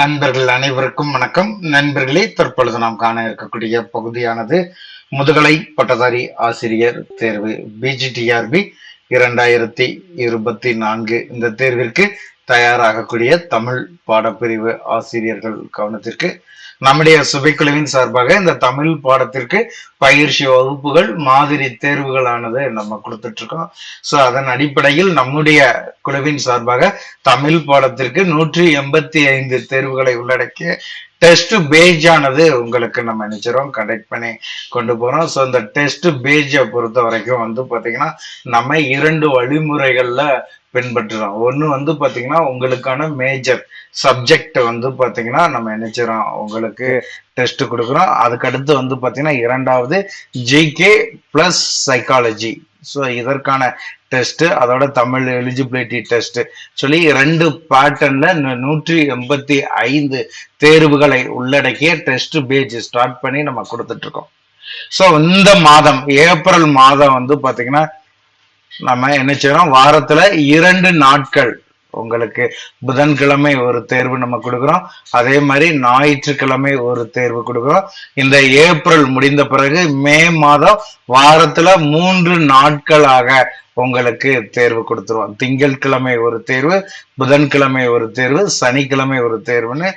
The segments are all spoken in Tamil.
நண்பர்கள் அனைவருக்கும் வணக்கம். நண்பர்களே தற்பொழுது நாம் காண இருக்கக்கூடிய பகுதியானது முதுகலை பட்டதாரி ஆசிரியர் தேர்வு பிஜிடிஆர்பி இரண்டாயிரத்தி இருபத்தி நான்கு. இந்த தேர்விற்கு தயாராகக்கூடிய தமிழ் பாடப்பிரிவு ஆசிரியர்கள் கவனத்திற்கு நம்முடைய சுபைக்குழுவின் சார்பாக இந்த தமிழ் பாடத்திற்கு பயிற்சி வகுப்புகள் மாதிரி தேர்வுகளானது நம்ம கொடுத்துட்டு இருக்கோம் ஸோ அதன் அடிப்படையில் நம்முடைய குழுவின் சார்பாக தமிழ் பாடத்திற்கு நூற்றி எண்பத்தி ஐந்து தேர்வுகளை உள்ளடக்கிய டெஸ்ட் பேஜ் ஆனது உங்களுக்கு நம்ம நினைச்சிரோம் கண்டக்ட் பண்ணி கொண்டு போறோம். ஸோ இந்த டெஸ்ட் பேஜை பொறுத்த வரைக்கும் வந்து பாத்தீங்கன்னா நம்ம இரண்டு வழிமுறைகள்ல பின்பற்றுறோம். ஒன்று வந்து பாத்தீங்கன்னா உங்களுக்கான மேஜர் சப்ஜெக்ட் வந்து பாத்தீங்கன்னா நம்ம நினைச்சிரோம் உங்களுக்கு டெஸ்ட் கொடுக்குறோம். அதுக்கடுத்து வந்து பாத்தீங்கன்னா இரண்டாவது ஜிகே பிளஸ் சைக்காலஜி ஸோ இதற்கான டெஸ்ட் அதோட தமிழ் எலிஜிபிலிட்டி டெஸ்ட் சொல்லி ரெண்டு பேட்டர்னில் நூற்றி எண்பத்தி ஐந்து தேர்வுகளை உள்ளடக்கிய டெஸ்ட் பேஜ் ஸ்டார்ட் பண்ணி நம்ம கொடுத்துட்ருக்கோம். ஸோ இந்த மாதம் ஏப்ரல் மாதம் வந்து பாத்தீங்கன்னா நம்ம என்ன செய்யறோம்? வாரத்துல இரண்டு நாட்கள் உங்களுக்கு புதன்கிழமை ஒரு தேர்வு நம்ம கொடுக்குறோம். அதே மாதிரி ஞாயிற்றுக்கிழமை ஒரு தேர்வு கொடுக்குறோம். இந்த ஏப்ரல் முடிந்த பிறகு மே மாதம் வாரத்துல மூன்று நாட்களாக உங்களுக்கு தேர்வு கொடுத்துருவோம். திங்கட்கிழமை ஒரு தேர்வு புதன்கிழமை ஒரு தேர்வு சனிக்கிழமை ஒரு தேர்வுன்னு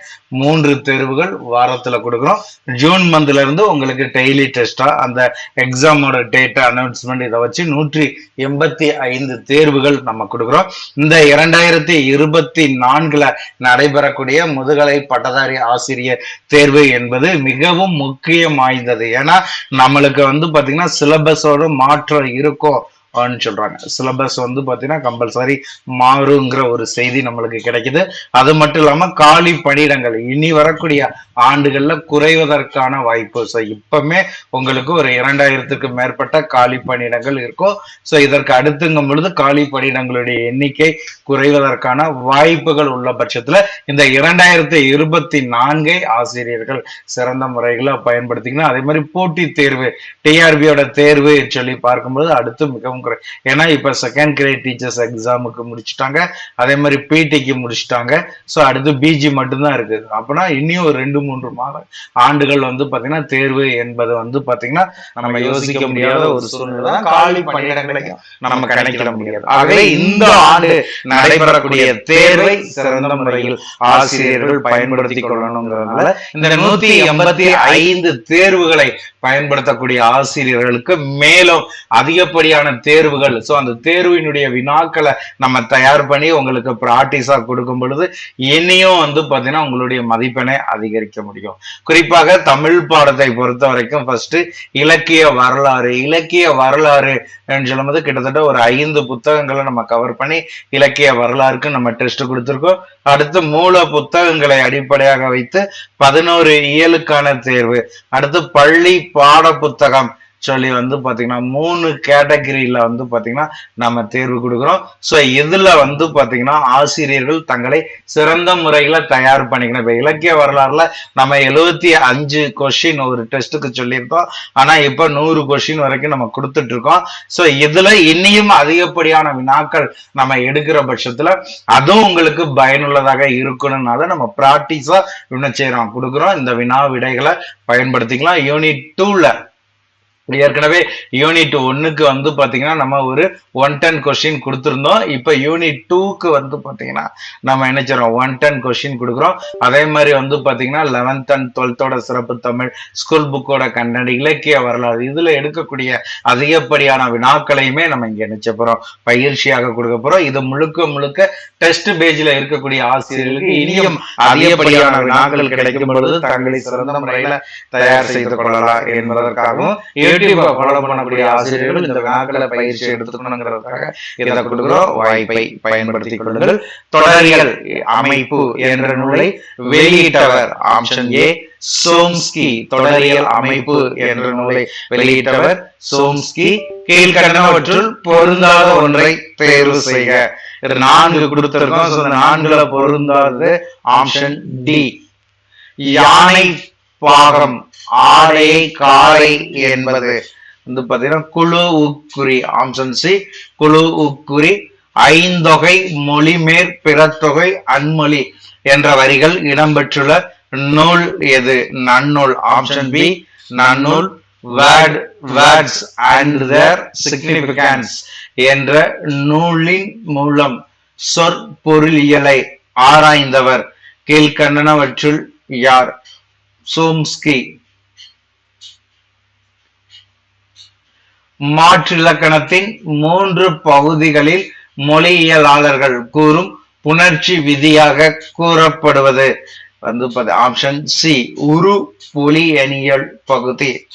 மூன்று தேர்வுகள் வாரத்தில் கொடுக்குறோம். ஜூன் மந்த்ல இருந்து உங்களுக்கு டெய்லி டெஸ்டா அந்த எக்ஸாமோட டேட்டா அனௌன்ஸ்மெண்ட் இதை வச்சு நூற்றி எண்பத்தி ஐந்து தேர்வுகள் நம்ம கொடுக்குறோம். இந்த இரண்டாயிரத்தி இருபத்தி நான்குல நடைபெறக்கூடிய முதுகலை பட்டதாரி ஆசிரியர் தேர்வு என்பது மிகவும் முக்கியம் வாய்ந்தது. ஏன்னா நம்மளுக்கு வந்து பார்த்திங்கன்னா சிலபஸோட மாற்றம் இருக்கும். சொல்றாங்க. சிலபஸ் வந்து பார்த்தீங்கன்னா கம்பல்சரி மாறுங்கிற ஒரு செய்தி நம்மளுக்கு கிடைக்குது. அது மட்டும் இல்லாமல் காலி பணியிடங்கள் இனி வரக்கூடிய ஆண்டுகளில் குறைவதற்கான வாய்ப்பு. ஸோ இப்பவுமே உங்களுக்கு ஒரு இரண்டாயிரத்துக்கு மேற்பட்ட காலி பணியிடங்கள் இருக்கும். ஸோ இதற்கு அடுத்துங்கும் பொழுது காலி பணியிடங்களுடைய எண்ணிக்கை குறைவதற்கான வாய்ப்புகள் உள்ள பட்சத்தில் இந்த இரண்டாயிரத்தி இருபத்தி நான்கை ஆசிரியர்கள் சிறந்த முறைகளை பயன்படுத்திக்கணும். அதே மாதிரி போட்டித் தேர்வு டிஆர்பியோட தேர்வு சொல்லி பார்க்கும்போது அடுத்து மிகவும் குறை. ஏன்னா இப்ப செகண்ட் கிரேட் டீச்சர்ஸ் எக்ஸாமுக்கு முடிச்சுட்டாங்க. அதே மாதிரி பிடிக்கு முடிச்சுட்டாங்க. ஸோ அடுத்து பிஜி மட்டும்தான் இருக்குது அப்படின்னா இன்னும் ஒரு ரெண்டு மூன்று மாத ஆண்டுகள் வந்து பாத்தீங்கன்னா தேர்வு என்பது வந்து பாத்தீங்கன்னா நம்ம யோசிக்க முடியாத ஒரு சூழ்நிலை காலி பணியிடங்களையும் நம்ம கணக்கிட முடியாது. ஆகவே இந்த ஆண்டு நடைபெறக்கூடிய தேர்வை சிறந்த முறையில் ஆசிரியர்கள் பயன்படுத்திக் கொள்ளணுங்கிறதுனால இந்த நூத்தி எண்பத்தி ஐந்து தேர்வுகளை பயன்படுத்தக்கூடிய ஆசிரியர்களுக்கு மேலும் அதிகப்படியான தேர்வுகள். ஸோ அந்த தேர்வினுடைய வினாக்களை நம்ம தயார் பண்ணி உங்களுக்கு ப்ராக்டிஸா கொடுக்கும் பொழுது இனியும் வந்து பாத்தீங்கன்னா உங்களுடைய மதிப்பெண்ணை அதிகரிக்க முடியும். குறிப்பாக தமிழ் பாடத்தை பொறுத்த வரைக்கும் ஃபர்ஸ்ட் இலக்கிய வரலாறு இலக்கிய வரலாறு சொல்லும்போது கிட்டத்தட்ட ஒரு ஐந்து புத்தகங்களை நம்ம கவர் பண்ணி இலக்கிய வரலாறுக்கு நம்ம டெஸ்ட் கொடுத்துருக்கோம். அடுத்து மூல புத்தகங்களை அடிப்படையாக வைத்து பதினோரு இயலுக்கான தேர்வு. அடுத்து பள்ளி பாட புத்தகம். சொல்லி வந்து பாத்தீங்கன்னா மூணு கேட்டகரியில் வந்து பாத்தீங்கன்னா நம்ம தேர்வு கொடுக்குறோம். ஸோ இதில் வந்து பார்த்தீங்கன்னா ஆசிரியர்கள் தங்களை சிறந்த முறையில் தயார் பண்ணிக்கணும். இப்போ இலக்கிய வரலாறுல நம்ம எழுபத்தி அஞ்சு கொஷின் ஒரு டெஸ்ட்டுக்கு சொல்லியிருக்கோம் ஆனா இப்போ நூறு கொஷின் வரைக்கும் நம்ம கொடுத்துட்ருக்கோம் ஸோ இதுல இன்னியும் அதிகப்படியான வினாக்கள் நம்ம எடுக்கிற பட்சத்துல அதுவும் உங்களுக்கு பயனுள்ளதாக இருக்கணும்னால நம்ம ப்ராக்டிஸாக இன்னும் கொடுக்குறோம். இந்த வினா விடைகளை பயன்படுத்திக்கலாம். யூனிட் டூல ஏற்கனவே யூனிட் ஒன்னுக்கு வந்து பாத்தீங்கன்னா நம்ம ஒரு ஒன் டென் கொஸ்டின் கொடுத்துருந்தோம். இப்ப யூனிட் டூக்கு வந்து பாத்தீங்கன்னா நம்ம என்ன செய்றோம்? ஒன் டென் கொஸ்டின் கொடுக்குறோம். அதே மாதிரி வந்து பாத்தீங்கன்னா லெவன்த் அண்ட் டுவெல்த்தோட சிறப்பு தமிழ் ஸ்கூல் புக்கோட கண்டென்ட் இலக்கிய வரலாறு இதுல எடுக்கக்கூடிய அதிகப்படியான வினாக்களையுமே நம்ம இங்க நினைச்ச போறோம்? பயிற்சியாக கொடுக்க போறோம். இது முழுக்க முழுக்க டெஸ்ட் பேஜ்ல இருக்கக்கூடிய ஆசிரியர்களுக்கு இனியும் அதிகப்படியான வினாக்கள் கிடைக்கும் பொழுது தங்களை சிறந்த முறையில தயார் செய்து கொள்ளலாம் என்பதற்காகவும் யூடியூப் ஃபாலோ பண்ணக்கூடிய ஆசிரியர்கள் இந்த வினாக்களை பயிற்சி எடுத்துக்கணுங்கிறதுக்காக இதை கொடுக்கிறோம். வாய்ப்பை பயன்படுத்திக் கொள்ளுங்கள். தொடரியல் அமைப்பு என்ற நூலை வெளியிட்டவர் ஆப்ஷன் ஏ சோம்ஸ்கி. தொடரியல் அமைப்பு என்ற நூலை வெளியிட்டவர் சோம்ஸ்கி. கீழ்கண்டவற்றுள் பொருந்தாத ஒன்றை தேர்வு செய்க. இது நான்கு கொடுத்திருக்கோம். So, இந்த நான்குல பொருந்தாதது ஆப்ஷன் டி. யானை பாகம். ஆடை காரை என்பது வந்து பாத்தீங்கன்னா குழு உக்குறி ஆம்சன் சி குழு உக்குறி ஐந்தொகை மொழிமேற் பிறத்தொகை அன்மொழி என்ற வரிகள் இடம்பெற்றுள்ள நூல் எது? Nannul. Option B Nannul. Word words and their significance என்ற நூலின் மூலம் சொற்பொருளியலை ஆராய்ந்தவர் கீழ்கண்டனவற்றுள் யார்? சோம்ஸ்கி. மாற்றிலக்கணத்தின் மூன்று பகுதிகளில் மொழியியலாளர்கள் கூறும் புணர்ச்சி விதியாக கூறப்படுவது. வந்து ஆப்ஷன் சி உரு புலியனியல் பகுதி.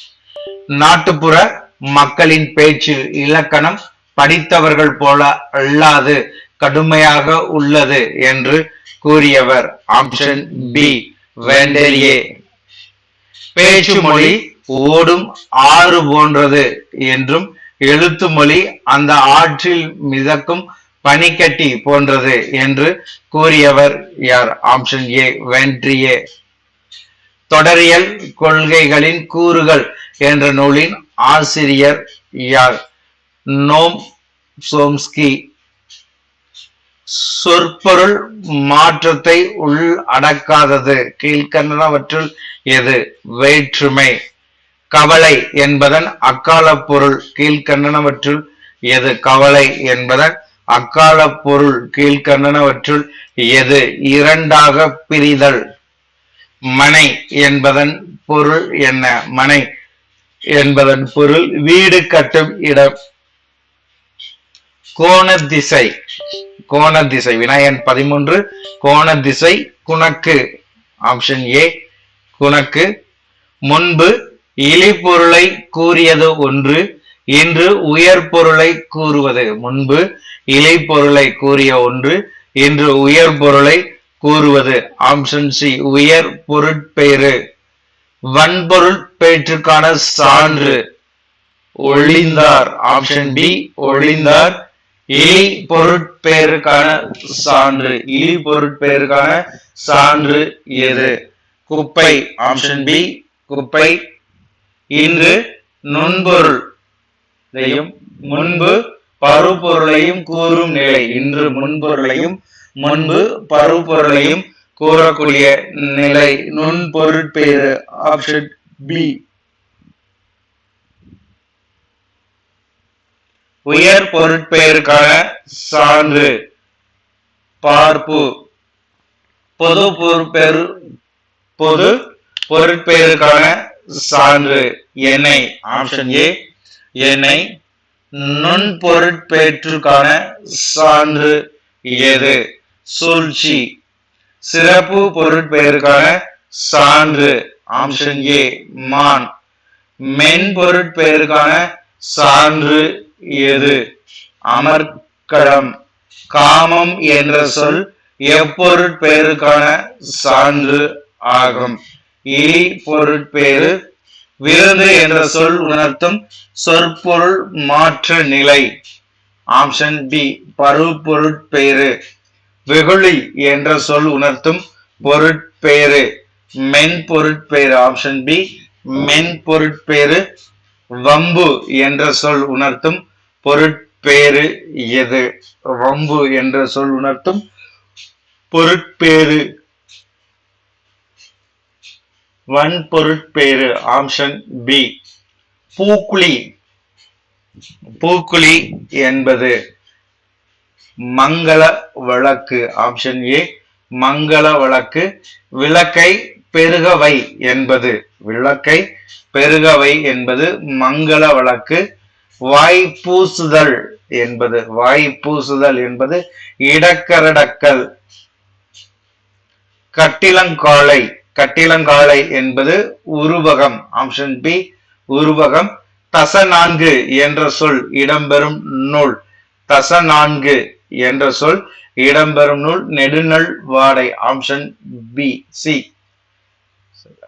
நாட்டுப்புற மக்களின் பேச்சில் இலக்கணம் படித்தவர்கள் போல அல்லாது கடுமையாக உள்ளது என்று கூறியவர். ஆப்ஷன் பி வேண்டரியே பேச்சு மொழி ஓடும் ஆறு போன்றது என்றும் எழுத்து மொழி அந்த ஆற்றில் மிதக்கும் பனிக்கட்டி போன்றது என்று கூறியவர் யார்? ஆப்ஷன் ஏ வென்ட்ரியே தொடரியல் கொள்கைகளின் கூறுகள் என்ற நூலின் ஆசிரியர் யார்? நோம் சோம்ஸ்கி சொற்பொருள் மாற்றத்தை உள் அடக்காதது. கீழ்கண்டனவற்றுள் எது? வேற்றுமை. கவலை என்பதன் அக்கால பொருள். கீழ்கண்டனவற்றுள் எது கவலை என்பதன் அக்கால பொருள். கீழ்கண்டனவற்றுள் எது இரண்டாக பிரிதல்? மனை என்பதன் பொருள் என்ன? மனை என்பதன் பொருள் வீடு கட்டும் இடம். கோண திசை கோண திசை வினாயன் பதிமூன்று. கோண திசை குணக்கு. Option A குணக்கு. முன்பு இழிபொருளை கூறியது ஒன்று இன்று உயர் பொருளை கூறுவது. முன்பு இலைப்பொருளை கூறிய ஒன்று இன்று உயர் பொருளை கூறுவது. ஆப்ஷன் சி உயர் பொருட்பெயரு. வன்பொருள்பேற்றிற்கான சான்று. ஒளிந்தார் ஆப்ஷன் பி ஒளிந்தார் இலி பொருட்பெயருக்கான சான்று. இலி பொருட்பெயருக்கான சான்று எது? குப்பை. ஆப்ஷன் பி குப்பை. இன்று நுண்பொருளையும் முன்பு பருப்பொருளையும் கூறும் நிலை. இன்று முன்பொருளையும் முன்பு பருப்பொருளையும் கூறக்கூடிய நிலை. நுண்பொருட்பெயர் ஆப்ஷன் பி உயர் பொருட்பெயருக்கான சான்று. பார்ப்பு. பொது பொருட்பெயர் பொது பொருட்பெயருக்கான சான்று எண்ணெய் ஆப்ஷன் ஏ எண்ணெய் நுண்பொருட்பெயற்றுக்கான சான்று எது? சூழ்ச்சி. சிறப்பு பொருட்பெயருக்கான சான்று ஆப்ஷன் ஏ மான். மென்பொருட்பெயருக்கான சான்று எது? அமர்க்களம். காமம் என்ற சொல் எப்பொருட்பெயருக்கான சான்று ஆகும். இலி பொருட்பேறு விருந்து என்ற சொல் உணர்த்தும் சொற்பொருள் மாற்ற நிலை. ஆப்ஷன் பி பருப்பொருட்பெயரு வெகுளி என்ற சொல் உணர்த்தும் பொருட்பெயரு மென்பொருட்பெயரு ஆப்ஷன் பி மென்பொருட்பெயரு வம்பு என்ற சொல் உணர்த்தும் பொருட்பேறு எது? வம்பு என்ற சொல் உணர்த்தும் பொருட்பேறு வன்பொருட்பேறு ஆப்ஷன் பி பூக்குழி. பூக்குழி என்பது மங்கள வழக்கு ஆப்ஷன் ஏ மங்கள வழக்கு. விளக்கை பெருகவை என்பது விளக்கை பெருகவை என்பது மங்கள வழக்கு. வாய் பூசுதல் என்பது வாய் பூசுதல் என்பது இடக்கரடக்கல். கட்டிலங்காலை. கட்டிலங்காலை என்பது உருவகம் ஆப்ஷன் பி உருவகம். தச நான்கு என்ற சொல் இடம்பெறும் நூல். தச நான்கு என்ற சொல் இடம்பெறும் நூல். Nedunalvadai option B C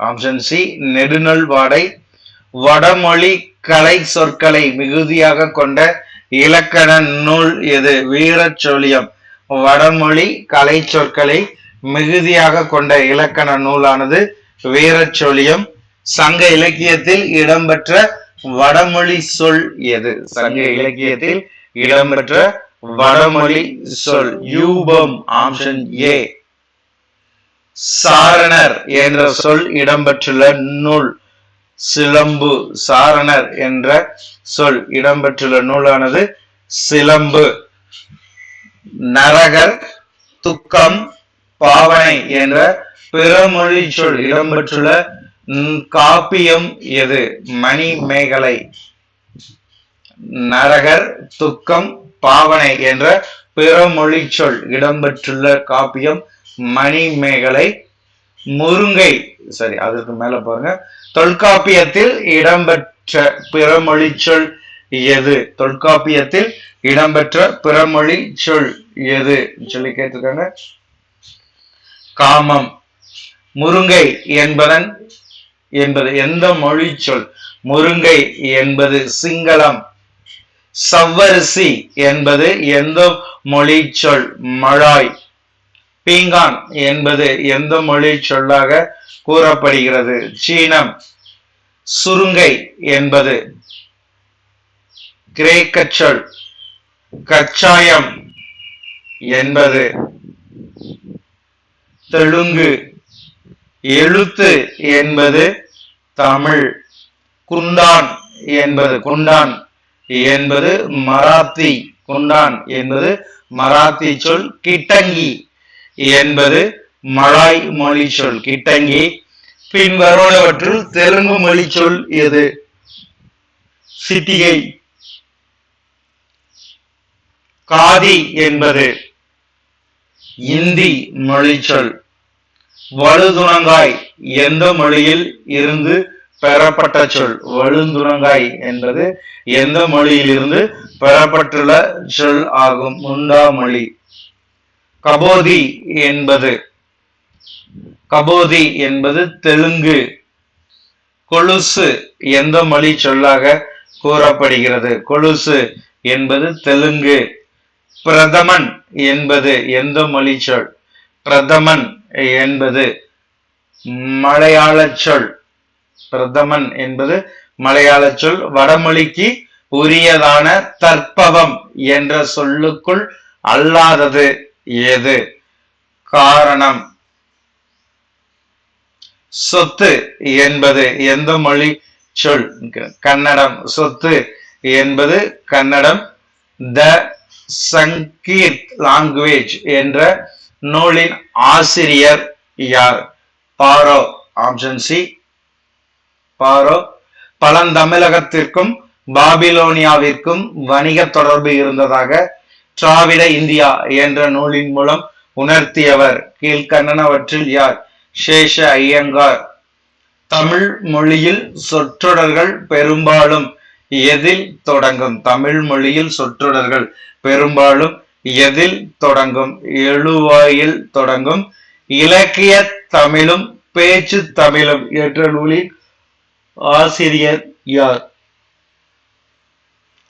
option C Nedunalvadai. வடமொழி கலை சொற்களை மிகுதியாக கொண்ட இலக்கண நூல் எது? வீரச்சோழியம் வடமொழி கலை சொற்களை மிகுதியாக கொண்ட இலக்கண நூலானது வீரச்சொலியம் சங்க இலக்கியத்தில் இடம்பெற்ற வடமொழி சொல் எது? சங்க இலக்கியத்தில் இடம்பெற்ற வடமொழி சொல். யூபம் ஆப்ஷன் ஏ. சாரணர் என்ற சொல் இடம்பெற்றுள்ள நூல். சிலம்பு சாரணர் என்ற சொல் இடம்பெற்றுள்ள நூலானது சிலம்பு. நரகர் துக்கம் பாவனை என்ற பிறமொழி சொல் இடம்பெற்றுள்ள காப்பியம் எது? மணி மேகலை நரகர் துக்கம் பாவனை என்ற பிறமொழி சொல் இடம்பெற்றுள்ள காப்பியம் மணிமேகலை. முருங்கை சரி அதற்கு மேல பாருங்க. தொல்காப்பியத்தில் இடம்பெற்ற பிறமொழி சொல் எது? தொல்காப்பியத்தில் இடம்பெற்ற பிறமொழி சொல் எது? சொல்லி கேட்டிருக்காங்க. காமம். முருங்கை என்பதன் என்பது எந்த மொழி சொல் முருங்கை என்பது சிங்களம். சவ்வரிசி என்பது எந்த மொழி சொல் மழாய். பீங்கான் என்பது எந்த மொழி சொல்லாக கூறப்படுகிறது? சீனம். சுருங்கை என்பது கிரேக்க சொல். கச்சாயம் என்பது தெலுங்கு. எழுத்து என்பது தமிழ். குண்டான் என்பது குண்டான் என்பது மராத்தி. குண்டான் என்பது மராத்தி சொல் கிட்டங்கி என்பது மலாய் மொழி சொல் கிட்டங்கி. பின்வருவனவற்றில் தெலுங்கு மொழி சொல் எது? சிட்டிகை. காதி என்பது இந்தி மொழி சொல். வலுதுணங்காய் எந்த மொழியில் இருந்து பெறப்பட்ட சொல்? வலுந்துணங்காய் என்பது எந்த மொழியில் இருந்து பெறப்பட்டுள்ள சொல் ஆகும்? முண்டா மொழி. கபோதி என்பது கபோதி என்பது தெலுங்கு. கொலுசு எந்த மொழி சொல்லாக கூறப்படுகிறது? கொலுசு என்பது தெலுங்கு. பிரதமன் என்பது எந்த மொழி சொல்? பிரதமன் என்பது மலையாள சொல். பிரதமன் என்பது மலையாள சொல். வடமொழிக்கு உரியதான தற்பவம் என்ற சொல்லுக்குள் அல்லாதது எது? காரணம். சொத்து என்பது எந்த மொழி சொல்? கன்னடம். சொத்து என்பது கன்னடம். த சங்கீத் லாங்குவேஜ் என்ற நூலின் ஆசிரியர் யார்? பாரோ ஆப்ஷன் சி பாரோ பழந்தமிழகத்திற்கும் பாபிலோனியாவிற்கும் வணிக தொடர்பு இருந்ததாக திராவிட இந்தியா என்ற நூலின் மூலம் உணர்த்தியவர் கீழ்கண்ணனவற்றில் யார்? சேஷ ஐயங்கார். தமிழ் மொழியில் சொற்றொடர்கள் பெரும்பாலும் எதில் தொடங்கும்? தமிழ் மொழியில் சொற்றொடர்கள் பெரும்பாலும் எதில் தொடங்கும்? எழுவாயில் தொடங்கும். இலக்கிய தமிழும் பேச்சு தமிழும் என்ற நூலின் ஆசிரியர் யார்?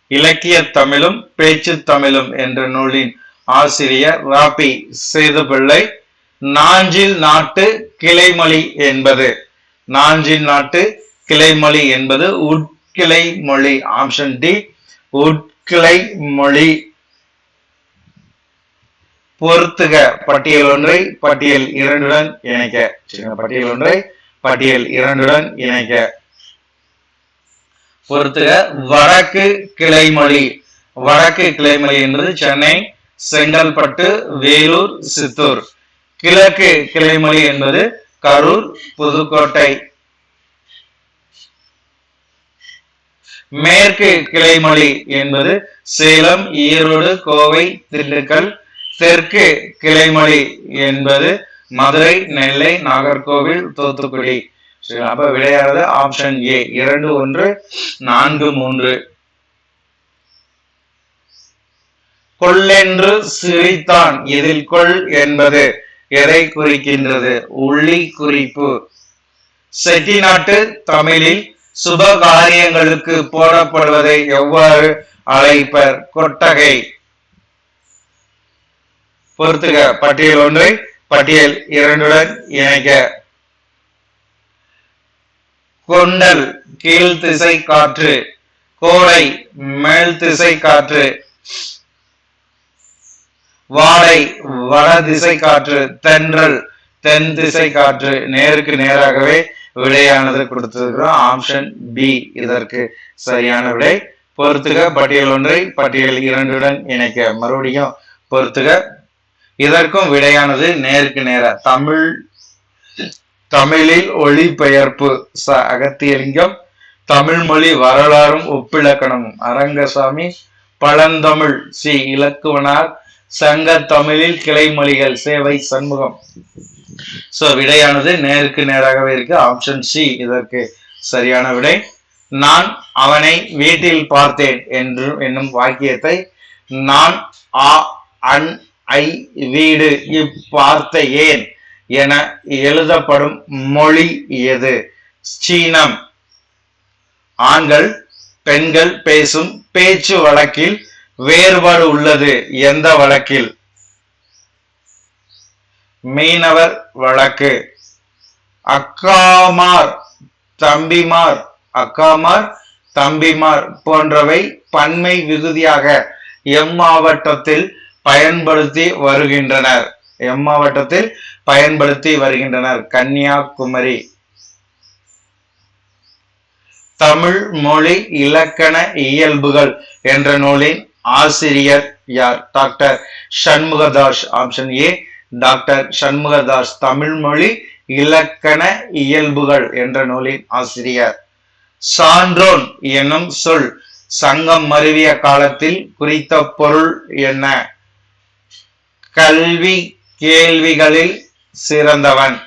இலக்கிய தமிழும் பேச்சு தமிழும் என்ற நூலின் ஆசிரியர் ராபி சேதுபிள்ளை நாஞ்சில் நாட்டு கிளைமொழி என்பது. நாஞ்சில் நாட்டு கிளைமொழி என்பது உட்கிளை மொழி ஆப்ஷன் டி உட்கிளை மொழி பொருத்துக பட்டியல் ஒன்றை பட்டியல் இரண்டுடன் இணைக்க. பட்டியல் ஒன்றை பட்டியல் இரண்டுடன் இணைக்க. பொறுத்துக. வடக்கு கிளைமொழி. வடக்கு கிளைமொழி என்பது சென்னை செங்கல்பட்டு வேலூர் சித்தூர். கிழக்கு கிளைமொழி என்பது கரூர் புதுக்கோட்டை. மேற்கு கிளைமொழி என்பது சேலம் ஈரோடு கோவை திண்டுக்கல் தெற்கு கிளைமொழி என்பது மதுரை நெல்லை நாகர்கோவில் தூத்துக்குடி. அப்ப விளையாடுறது ஆப்ஷன் ஏ இரண்டு ஒன்று நான்கு மூன்று. கொள்ளென்று சிரித்தான். இதில் கொள் என்பது எதை குறிக்கின்றது? உள்ளி குறிப்பு. செட்டிநாட்டு தமிழில் சுப காரியங்களுக்கு போடப்படுவதை எவ்வாறு அழைப்பர்? கொட்டகை. பொறுத்துக. பட்டியல் ஒன்றை பட்டியல் இரண்டுடன் இணைக்க கொண்டல் கீழ் திசை காற்று. கோடை மேல் திசை காற்று. வாடை வட திசை காற்று. தென்றல் தென் திசை காற்று. நேருக்கு நேராகவே விடையானது கொடுத்திருக்கிறோம். ஆப்ஷன் பி இதற்கு சரியான விடை. பொறுத்துக. பட்டியல் ஒன்றை பட்டியல் இரண்டுடன் இணைக்க மறுபடியும் பொறுத்துக. இதற்கும் விடையானது நேருக்கு நேர தமிழ் தமிழில் ஒளிபெயர்ப்பு ச அகத்தியலிங்கம் தமிழ் மொழி வரலாறும் ஒப்பிலக்கணமும். அரங்கசாமி பழந்தமிழ் சி இலக்குவனார் சங்க தமிழில் கிளைமொழிகள் சேவை சண்முகம். சோ விடையானது நேருக்கு நேராகவே இருக்கு. ஆப்ஷன் சி இதற்கு சரியான விடை. நான் அவனை வீட்டில் பார்த்தேன் என்று என்னும் வாக்கியத்தை நான் ஆ அன் ஐ வீடு இப்பார்த்த ஏன் என எழுதப்படும் மொழி எது? சீனம். ஆண்கள் பெண்கள் பேசும் பேச்சு வழக்கில் வேறுபாடு உள்ளது. எந்த வழக்கில்? மீனவர் வழக்கு. அக்காமார் தம்பிமார் அக்காமார் தம்பிமார் போன்றவை பன்மை விகுதியாக எம் மாவட்டத்தில் பயன்படுத்தி வருகின்றனர். எம் மாவட்டத்தில் பயன்படுத்தி வருகின்றனர். கன்னியாகுமரி. தமிழ் மொழி இலக்கண இயல்புகள் என்ற நூலின் ஆசிரியர் யார்? Doctor Shanmugadas option A doctor Shanmugadas Tamil மொழி இலக்கண இயல்புகள் என்ற நூலின் ஆசிரியர். சான்றோன் என்னும் சொல் சங்கம் மருவிய காலத்தில் குறித்த பொருள் என்ன? கல்வி கேள்விகளில் சிறந்தவன்.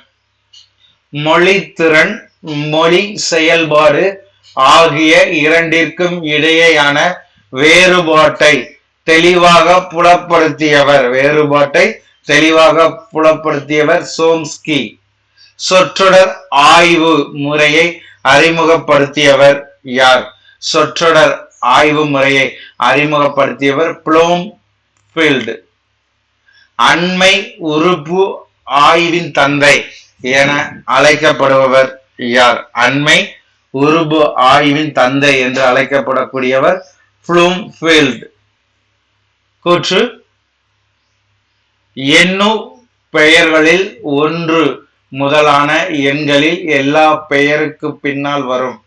மொழித்திறன் மொழி செயல்பாடு ஆகிய இரண்டிற்கும் இடையேயான வேறுபாட்டை தெளிவாக புலப்படுத்தியவர். வேறுபாட்டை தெளிவாக புலப்படுத்தியவர் சோம்ஸ்கி. சொற்றொடர் ஆய்வு முறையை அறிமுகப்படுத்தியவர் யார்? சொற்றொடர் ஆய்வு முறையை அறிமுகப்படுத்தியவர் ப்ளோம் ஃபீல்டு அண்மை உறுப்பு ஆய்வின் தந்தை என அழைக்கப்படுபவர் யார்? அண்மை உருபு ஆய்வின் தந்தை என்று அழைக்கப்படக்கூடியவர் ஃபீல்ட் கூற்று. எண்ணு பெயர்களில் ஒன்று முதலான எண்களில் எல்லா பெயருக்கு பின்னால் வரும்.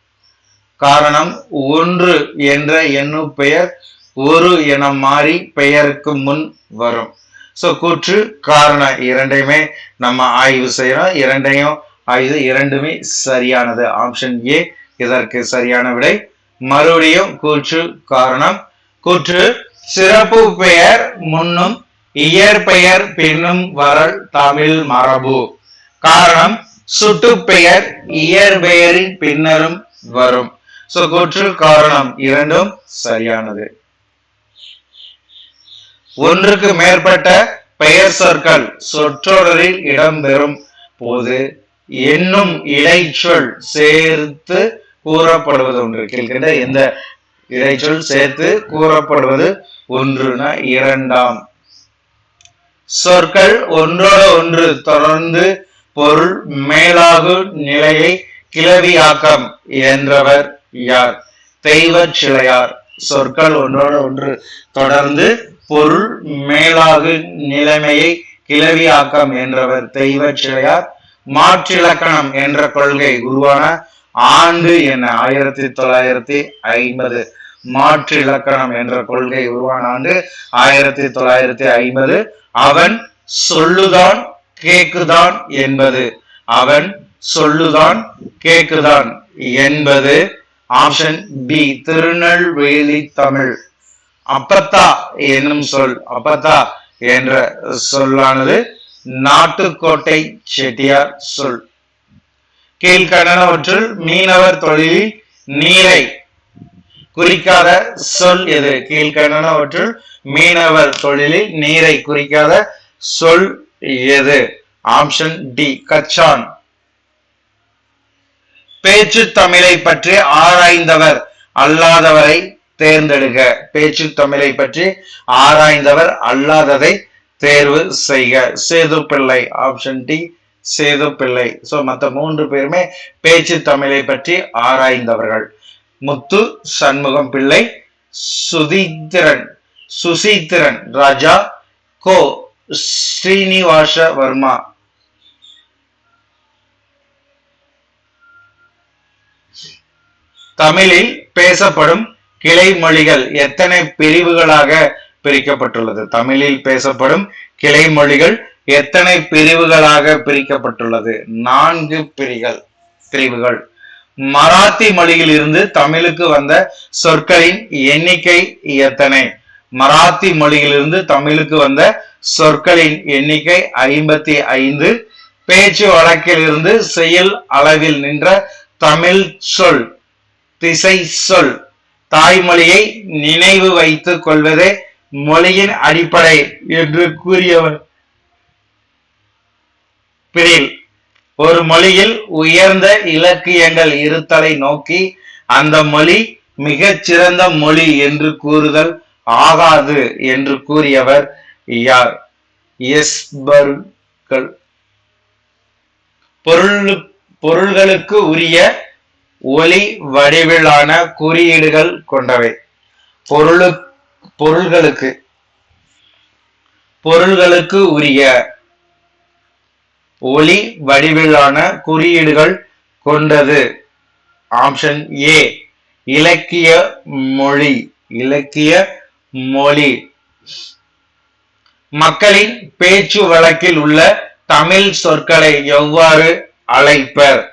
காரணம் ஒன்று என்ற எண்ணு பெயர் ஒரு என மாறி பெயருக்கு முன் வரும். ஸோ கூற்று காரணம் இரண்டையுமே நம்ம ஆய்வு செய்யறோம். இரண்டையும் ஆய்வு இரண்டுமே சரியானது. ஆப்ஷன் ஏ இதற்கு சரியான விடை. மறுபடியும் கூற்று காரணம். கூற்று சிறப்பு பெயர் முன்னும் இயற்பெயர் பின்னும் வரல் தமிழ் மரபு. காரணம் சுட்டு பெயர் இயற்பெயரின் பின்னரும் வரும். சோ கூற்று காரணம் இரண்டும் சரியானது. ஒன்றுக்கு மேற்பட்ட பெயர் சொற்கள் சொற்றொடரில் இடம்பெறும் போது என்னும் இடைச்சொல் சேர்த்து கூறப்படுவது ஒன்று. கேட்கின்ற எந்த இடைச்சொல் சேர்த்து கூறப்படுவது ஒன்றுனா இரண்டாம். சொற்கள் ஒன்றோட ஒன்று தொடர்ந்து பொருள் மேலாகு நிலையை கிளவியாக்கம் என்றவர் யார்? தெய்வ சிலையார். சொற்கள் ஒன்றோட ஒன்று தொடர்ந்து பொருள் மேலாகு நிலைமையை கிளவியாக்கம் என்றவர் தெய்வ மாற்றிலக்கணம் என்ற கொள்கை உருவான ஆண்டு என்ன ஆயிரத்தி தொள்ளாயிரத்தி ஐம்பது. மாற்று இலக்கணம் என்ற கொள்கை உருவான ஆண்டு ஆயிரத்தி தொள்ளாயிரத்தி ஐம்பது. அவன் சொல்லுதான் கேக்குதான் என்பது. அவன் சொல்லுதான் கேக்குதான் என்பது. Option B Tirunelveli Tamil. அப்பத்தா என்னும் சொல் அப்பத்தா என்ற சொல்லானது நாட்டுக்கோட்டை செட்டியார் சொல். கீழ்கண்டனவற்றுள் மீனவர் தொழிலில் நீரை. குறிக்காத சொல் எது? கீழ்கண்டனவற்றுள் மீனவர் தொழிலில் நீரை குறிக்காத சொல் எது? ஆப்ஷன் டி கச்சான். பேச்சு தமிழை பற்றி ஆராய்ந்தவர் அல்லாதவரை தேர்ந்தெடுக்க பேச்சு தமிழை பற்றி ஆராய்ந்தவர் அல்லாததை தேர்வு செய்க. சேது பிள்ளை ஆப்ஷன் டி சேது பிள்ளை. சோ மத்த மூன்று பேருமே பேச்சு தமிழை பற்றி ஆராய்ந்தவர்கள். முத்து சண்முகம் பிள்ளை சுதீந்திரன் சுசீந்திரன் ராஜா கோ ஸ்ரீனிவாச வர்மா. தமிழில் பேசப்படும் கிளை மொழிகள் எத்தனை பிரிவுகளாக பிரிக்கப்பட்டுள்ளது? தமிழில் பேசப்படும் கிளை மொழிகள் எத்தனை பிரிவுகளாக பிரிக்கப்பட்டுள்ளது? நான்கு பிரிகள் பிரிவுகள். மராத்தி மொழியில் இருந்து தமிழுக்கு வந்த சொற்களின் எண்ணிக்கை எத்தனை? மராத்தி மொழியிலிருந்து தமிழுக்கு வந்த சொற்களின் எண்ணிக்கை ஐம்பத்தி ஐந்து பேச்சு வழக்கில் இருந்து செயல் அளவில் நின்ற தமிழ் சொல் திசை சொல் தாய்மொழியை நினைவு வைத்துக் கொள்வதே மொழியின் அடிப்படை என்று கூறியவர். பிரில் ஒரு மொழியில் உயர்ந்த இலக்கியங்கள் இருத்தலை நோக்கி அந்த மொழி மிகச் சிறந்த மொழி என்று கூறுதல் ஆகாது என்று கூறியவர் யார்? எஸ்பர்கள் பொருள் பொருள்களுக்கு உரிய ஒளி வடிவிலான குறியீடுகள் கொண்டவை. பொருளு பொருள்களுக்கு பொருள்களுக்கு உரிய ஒளி வடிவிலான குறியீடுகள் கொண்டது. ஆப்ஷன் ஏ இலக்கிய மொழி இலக்கிய மொழி. மக்களின் பேச்சு வழக்கில் உள்ள தமிழ் சொற்களை எவ்வாறு அழைப்பர்?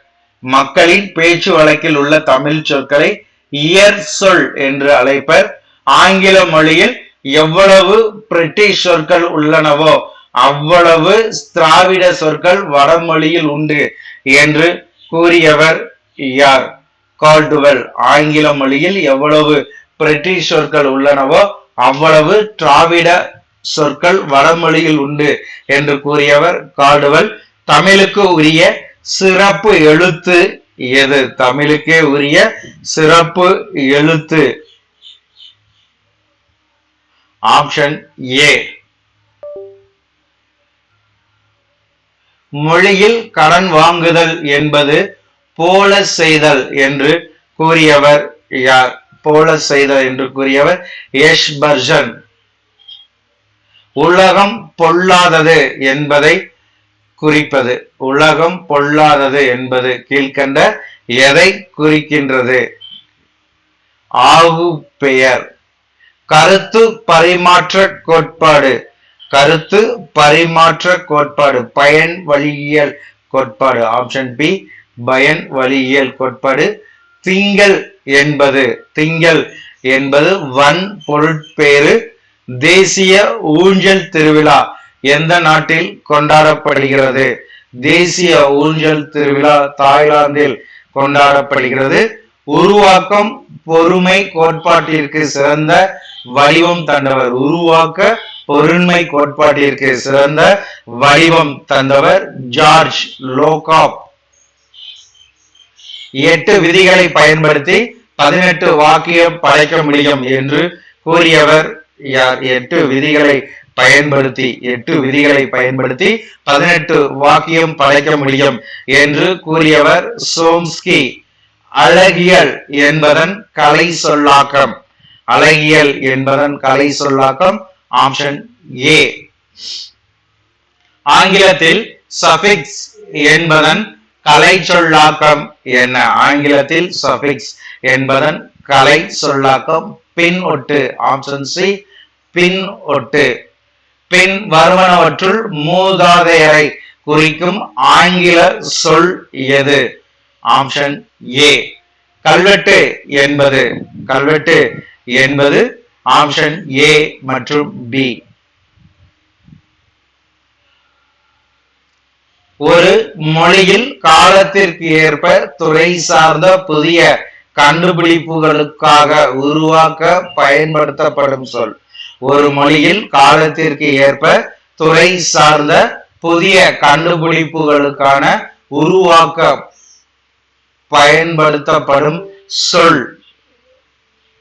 மக்களின் பேச்சு வழக்கில் உள்ள தமிழ் சொற்களை இயற் சொல் என்று அழைப்பர். ஆங்கில மொழியில் எவ்வளவு பிரிட்டிஷ் சொற்கள் உள்ளனவோ அவ்வளவு திராவிட சொற்கள் வடமொழியில் உண்டு என்று கூறியவர் யார்? கால்டுவெல் ஆங்கில மொழியில் எவ்வளவு பிரிட்டிஷ் சொற்கள் உள்ளனவோ அவ்வளவு திராவிட சொற்கள் வடமொழியில் உண்டு என்று கூறியவர் கால்டுவெல் தமிழுக்கு உரிய சிறப்பு எழுத்து எது தமிழுக்கே உரிய சிறப்பு எழுத்து. ஆப்ஷன் ஏ மொழியில் கடன் வாங்குதல் என்பது போல செய்தல் என்று கூறியவர் யார்? போல செய்தல் என்று கூறியவர் யஷ் பர்ஜன். உலகம் பொல்லாதது என்பதை குறிப்பது. உலகம் பொல்லாதது என்பது கீழ்கண்ட எதை குறிக்கின்றது? ஆகு பெயர். கருத்து பரிமாற்ற கோட்பாடு. கருத்து பரிமாற்ற கோட்பாடு. பயன் வழியியல் கோட்பாடு. ஆப்ஷன் பி பயன் வழியியல் கோட்பாடு. திங்கள் என்பது. திங்கள் என்பது வன் பொருட்பேறு. தேசிய ஊஞ்சல் திருவிழா. எந்த நாட்டில் கொண்டாடப்படுகிறது? தேசிய ஊஞ்சல் திருவிழா தாய்லாந்தில் கொண்டாடப்படுகிறது. உருவாக்கம் பொறுமை கோட்பாட்டிற்கு சிறந்த வடிவம் தந்தவர். உருவாக்க பொருண்மை கோட்பாட்டிற்கு சிறந்த வடிவம் தந்தவர் ஜார்ஜ் லோகாப். எட்டு விதிகளை பயன்படுத்தி பதினெட்டு வாக்கியம் படைக்க முடியும் என்று கூறியவர் யார்? எட்டு விதிகளை பயன்படுத்தி எட்டு விதிகளை பயன்படுத்தி பதினெட்டு வாக்கியம் படைக்க முடியும் என்று கூறியவர் சோம்ஸ்கி. அழகியல் என்பதன் கலை சொல்லாக்கம். அழகியல் என்பதன் கலை சொல்லாக்கம் ஆப்ஷன் ஏ. ஆங்கிலத்தில் சஃபிக்ஸ் என்பதன் கலை சொல்லாக்கம் என்ன? ஆங்கிலத்தில் சஃபிக்ஸ் என்பதன் கலை சொல்லாக்கம். பின் ஒட்டு ஆப்ஷன் சி பின் ஒட்டு. பின் வருவனவற்றுள் மூதாதையரை குறிக்கும் ஆங்கில சொல் எது? Option A. கல்வெட்டு என்பது கல்வெட்டு என்பது ஆப்ஷன் ஏ மற்றும் பி. ஒரு மொழியில் காலத்திற்கு ஏற்ப துறை சார்ந்த புதிய கண்டுபிடிப்புகளுக்காக உருவாக்க பயன்படுத்தப்படும் சொல். ஒரு மொழியில் காலத்திற்கு ஏற்ப துறை சார்ந்த புதிய கண்டுபிடிப்புகளுக்கான உருவாக்க பயன்படுத்தப்படும் சொல்.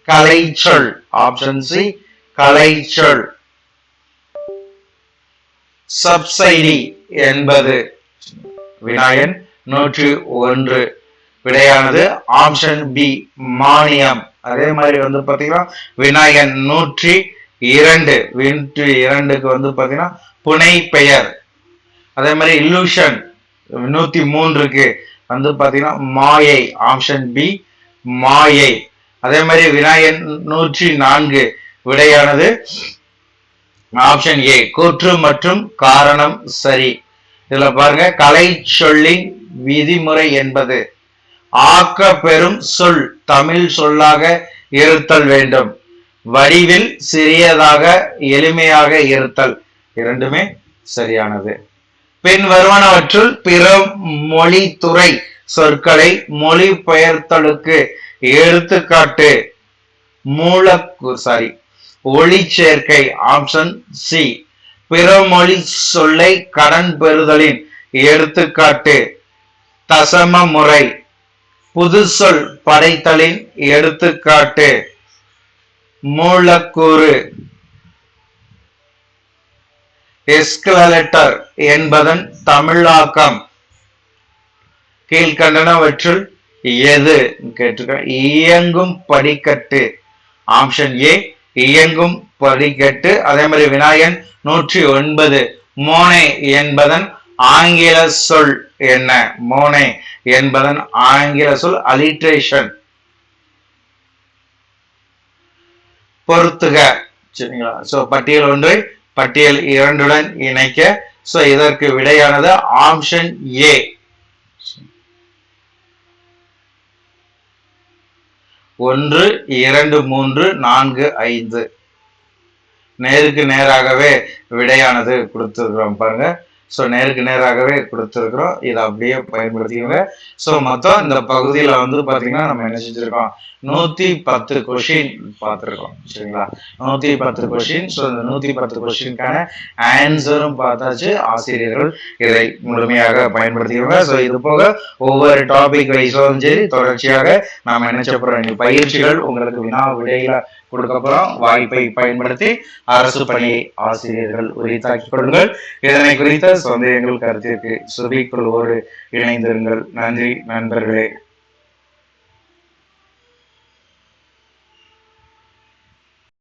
கலைச்சொல். ஆப்ஷன் சி கலைச்சொல். சப்சைடி என்பது விநாயகன் நூற்றி ஒன்று. விடையானது ஆப்ஷன் பி மானியம். அதே மாதிரி வந்து பாத்தீங்கன்னா விநாயகன் நூற்றி இரண்டு இன்ட்டு இரண்டுக்கு வந்து பாத்தீங்கன்னா புனை பெயர் அதே மாதிரி இல்லூஷன் நூத்தி மூன்றுக்கு வந்து பாத்தீங்கன்னா மாயை ஆப்ஷன் பி மாயை. அதே மாதிரி விநாயகன் நூற்றி நான்கு விடையானது ஆப்ஷன் ஏ கூற்று மற்றும் காரணம் சரி. இதுல பாருங்க கலை சொல்லின் விதிமுறை என்பது. ஆக்க பெறும் சொல் தமிழ் சொல்லாக இருத்தல் வேண்டும். வடிவில் சிறியதாக எளிமையாக இருத்தல். இரண்டுமே சரியானது. பின் வருவனவற்றுள் பிற மொழித்துறை சொற்களை மொழிபெயர்த்தலுக்கு எடுத்துக்காட்டு மூலக்கு சாரி ஒளி சேர்க்கை ஆப்ஷன் சி பிற மொழி சொல்லை கடன் பெறுதலின் எடுத்துக்காட்டு தசம முறை. புது சொல் படைத்தலின் எடுத்துக்காட்டு மூலக்கூறு. எஸ்கலேட்டர் என்பதன் தமிழாக்கம். கீழ்கண்டனவற்றுள் எது? கேட்டிருக்க இயங்கும் படிக்கட்டு. ஆப்ஷன் ஏ இயங்கும் படிக்கட்டு. அதே மாதிரி விநாயகன் நூற்றி ஒன்பது. மோனே என்பதன் ஆங்கில சொல் என்ன? மோனே என்பதன் ஆங்கில சொல் அலிட்ரேஷன் பொறுத்துக. சரிங்களா? சோ பட்டியல் ஒன்றை பட்டியல் இரண்டுடன் இணைக்க. சோ இதற்கு விடையானது ஆப்ஷன் ஏ ஒன்று இரண்டு மூன்று நான்கு ஐந்து. நேருக்கு நேராகவே விடையானது கொடுத்துருக்குறோம் பாருங்க. ஸோ நேருக்கு நேராகவே கொடுத்துருக்குறோம். இதை அப்படியே பயன்படுத்திக்கோங்க. ஸோ மொத்தம் இந்த பகுதியில் வந்து பார்த்தீங்கன்னா நம்ம என்ன செஞ்சுருக்கோம்? நூற்றி பத்து கொஷின் பார்த்துருக்கோம். சரிங்களா? நூற்றி பத்து கொஷின் ஸோ இந்த நூற்றி பத்து கொஷினுக்கான ஆன்சரும் பார்த்தாச்சு. ஆசிரியர்கள் இதை முழுமையாக பயன்படுத்திக்கோங்க. ஸோ இது போக ஒவ்வொரு டாபிக் வைஸும் சரி தொடர்ச்சியாக நாம் என்ன செய்ய பயிற்சிகள் உங்களுக்கு வினா விடையில கொடுக்க வாய்ப்பை பயன்படுத்தி அரசு பணி ஆசிரியர்கள் உரித்தாக்கிக் கொள்ளுங்கள். இதனை குறித்த சந்தேகங்கள் கருத்திற்கு சுபிக்குழுவோடு இணைந்திருங்கள். நன்றி நண்பர்களே.